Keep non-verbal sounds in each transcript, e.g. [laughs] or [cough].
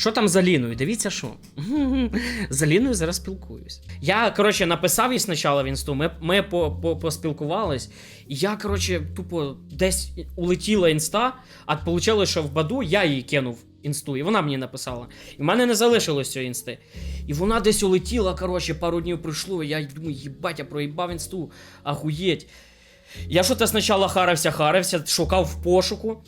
Що там за Ліною? Дивіться, що. [laughs] За Ліною зараз спілкуюсь. Я, коротше, написав їй спочатку в інсту, ми, ми по, по, поспілкувались. І я, коротше, тупо десь улетіла інста, а вийшло, що в Баду я їй кинув інсту, і вона мені написала. І в мене не залишилось цієї інсти. І вона десь улетіла, коротше, пару днів пройшло. і Я думаю, їбать, я проїбав інсту, ахуєть. Я що-то спочатку харився, харився, шукав в пошуку.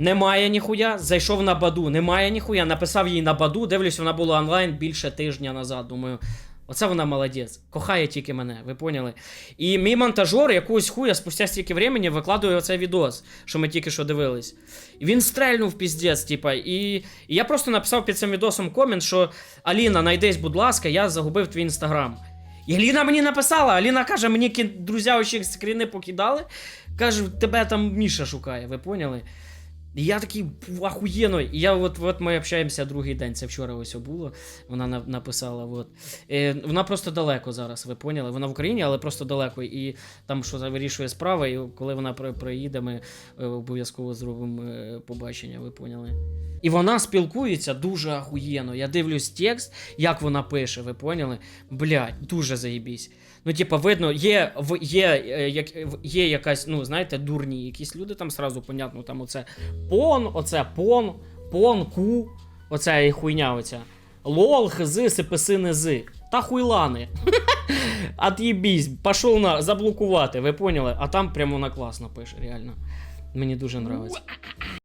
Немає ніхуя. Зайшов на баду, немає ніхуя. Написав їй на баду, дивлюсь, вона була онлайн більше тижня назад. Думаю, оце вона молодець. Кохає тільки мене, ви поняли? І мій монтажер якогось хуя спустя стільки времени викладує оцей відос, що ми тільки що дивились. І він стрельнув піздець, типа. І, і я просто написав під цим відосом комент, що Аліна, найдись, будь ласка, я загубив твій інстаграм. І Аліна мені написала, Аліна каже, мені друзі очі скріни покидали. Каже, тебе там Міша шукає, ви поняли? І я такий «Пу, ахуєнно. І я от, от ми общаємося другий день. Це вчора ось було. Вона на- написала. От. Е, вона просто далеко зараз, ви поняли? Вона в Україні, але просто далеко. І там що вирішує справи, і коли вона приїде, ми е, обов'язково зробимо е, побачення, ви поняли? І вона спілкується дуже ахуєнно. Я дивлюсь текст, як вона пише, ви поняли? Блядь, дуже заєбісь. Ну, типа, видно, є, в- є, е, як, є якась, ну, знаєте, дурні якісь люди, там сразу понятно, там оце пон, оце пон, пон, ку, оця і хуйня оця. Лол, хзи, сиписи, низи. Та хуйлани. [laughs] От'єбісь, пішов на заблокувати, ви поняли? А там прямо на класно пише, реально. Мені дуже нравиться.